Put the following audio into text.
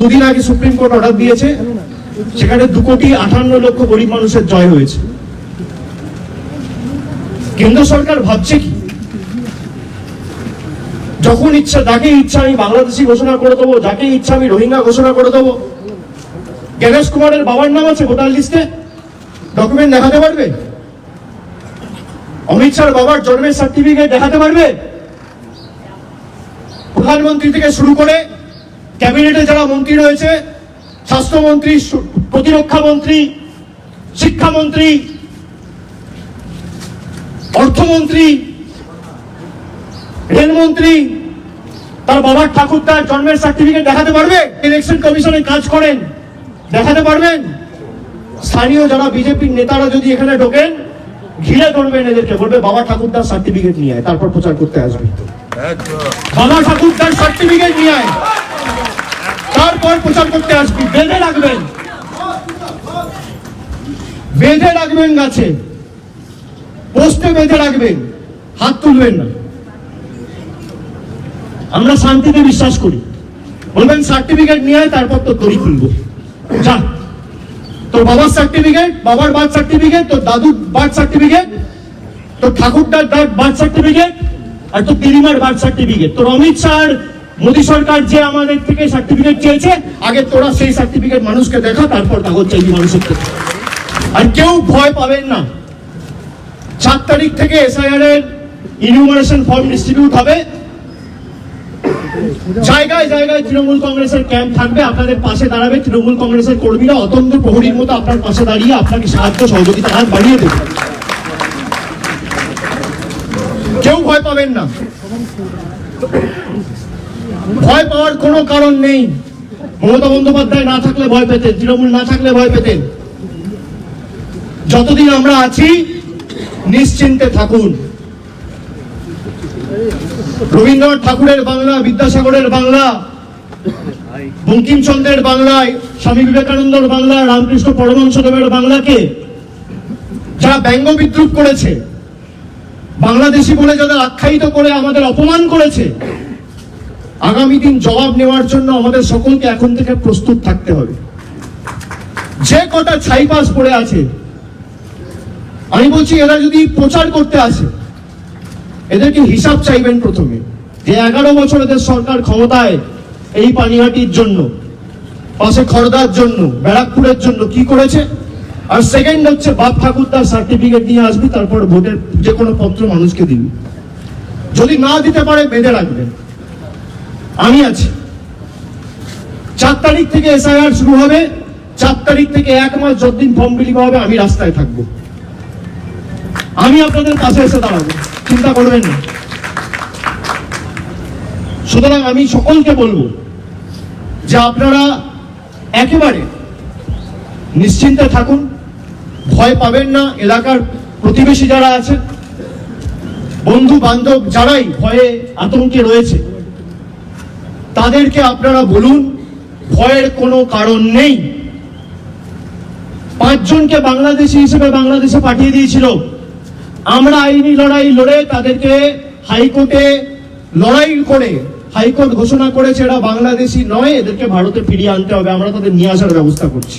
দুদিন আগে supreme court order দিয়েছে, সেখানে দু কোটি আঠান্ন লক্ষ গরিব মানুষের জয় হয়েছে। কেন্দ্র সরকার ভাবছে কি? যখন ইচ্ছা, যাকে ইচ্ছা আমি বাংলাদেশি ঘোষণা করে দেবো, যাকে ইচ্ছা আমি রোহিঙ্গা ঘোষণা করে দেবো। গণেশ কুমারের বাবার নাম আছে ভোটার লিস্টে। ডকুমেন্ট দেখাতে পারবে? অমিত শাহর বাবার জন্মের সার্টিফিকেট দেখাতে পারবে? প্রধানমন্ত্রী থেকে শুরু করে ক্যাবিনেটে যারা মন্ত্রী রয়েছে স্বাস্থ্যমন্ত্রী প্রতিরক্ষা মন্ত্রী শিক্ষামন্ত্রী অর্থমন্ত্রী রেলমন্ত্রী তার বাবার ঠাকুরদার জন্মের সার্টিফিকেট দেখাতে পারবে? ইলেকশন কমিশনে কাজ করেন। দেখাতে পারবেন? স্থানীয় যারা বিজেপির নেতারা যদি এখানে ঢোকেন ঘিরে ধরবেন এদেরকে বলবে বাবা ঠাকুরদার সার্টিফিকেট নিয়ে আয় তারপর প্রচার করতে আসবে। বাবা ঠাকুরদার সার্টিফিকেট নিয়ে আয়। তারপর প্রচার করতে আসবি। বেঁধে রাখবেন। বেঁধে রাখবেন গাছে। পোস্টে বেঁধে রাখবেন। হাত তুলবেন না। আমরা শান্তিতে বিশ্বাস করি। বলবেন, সার্টিফিকেট নিয়ে তারপর তো তৈরি খুলবো। যা। তোর বাবার সার্টিফিকেট, বাবার বার্থ সার্টিফিকেট, তোর দাদুর বার্থ সার্টিফিকেট, তোর ঠাকুরদার বার্থ সার্টিফিকেট, আর তোর দিদিমার বার্থ সার্টিফিকেট। তোর অমিত শাহ মোদী সরকার যে আমাদের থেকে সার্টিফিকেট চেয়েছে, আগে তোরা সেই সার্টিফিকেট মানুষকে দেখা, তারপর কাগজ চাইবি মানুষের থেকে। আর কেউ ভয় পাবেন না। সাত তারিখ থেকে এসআইআর এর ইনিউমারেশন ফর্ম ডিস্ট্রিবিউট হবে। জায়গায় জায়গায় তৃণমূল কংগ্রেসের ক্যাম্প থাকবে, আপনাদের পাশে দাঁড়াবে তৃণমূল কংগ্রেসের কর্মীরা। অতন্ত্র প্রহরীর মতো আপনার পাশে দাঁড়িয়ে আপনাকে সাহায্য, সহযোগিতা, হাত বাড়িয়ে দেবে। কেউ ভয় পাবেন না। ভয় পাওয়ার কোনো কারণ নেই। মমতা বন্দ্যোপাধ্যায় না থাকলে ভয় পেতেন তৃণমূল না থাকলে ভয় পেতেন যতদিন আমরা আছি, নিশ্চিন্তে থাকুন। রবীন্দ্রনাথ ঠাকুরের বাংলা, বিদ্যাসাগরের বাংলা, বঙ্কিমচন্দ্রের বাংলায় স্বামী বিবেকানন্দর বাংলা, রামকৃষ্ণ পরমহংসদেবের বাংলাকে যারা ব্যঙ্গ বিদ্রুপ করেছে, বাংলাদেশি বলে যাদের আখ্যায়িত করে আমাদের অপমান করেছে আগামী দিন জবাব নেওয়ার জন্য আমাদের সকলকে এখন থেকে প্রস্তুত থাকতে হবে। যে কটা ছাইপাস পড়ে আছে, আমি বলছি এরা যদি প্রচার করতে আসে, এদেরকে হিসাব চাইবেন প্রথমে যে এগারো বছর এদের সরকার ক্ষমতায় এই পানিহাটির জন্য, পাশে খড়দার জন্য, ব্যারাকপুরের জন্য কি করেছে? আর সেকেন্ড হচ্ছে বাপ ঠাকুরদার সার্টিফিকেট নিয়ে আসবি, তারপর ভোটের যে কোনো পত্র মানুষকে দিবি। যদি না দিতে পারে, বেঁধে রাখবেন। আমি আছি। চার তারিখ থেকে এসআইআর শুরু হবে। চার তারিখ থেকে এক মাস যতদিন ফর্ম বিলি হবে, আমি রাস্তায় থাকব। আমি আপনাদের পাশে এসে দাঁড়াবো। চিন্তা করবেন না। সুতরাং আমি সকলকে বলব যে আপনারা একেবারে নিশ্চিন্তে থাকুন। ভয় পাবেন না। এলাকার প্রতিবেশী যারা আছে বন্ধু বান্ধব যারাই ভয়ে আতঙ্কে রয়েছে তাদেরকে আপনারা বলুন, ভয়ের কোনো কারণ নেই। পাঁচজনকে বাংলাদেশি হিসেবে বাংলাদেশে পাঠিয়ে দিয়েছিল। আমরা আইনি লড়াই লড়ে তাদেরকে হাইকোর্টে লড়াই করে হাইকোর্ট ঘোষণা করেছে, এরা বাংলাদেশি নয়, এদেরকে ভারতে ফিরিয়ে আনতে হবে। আমরা তাদের নিয়ে আসার ব্যবস্থা করছি।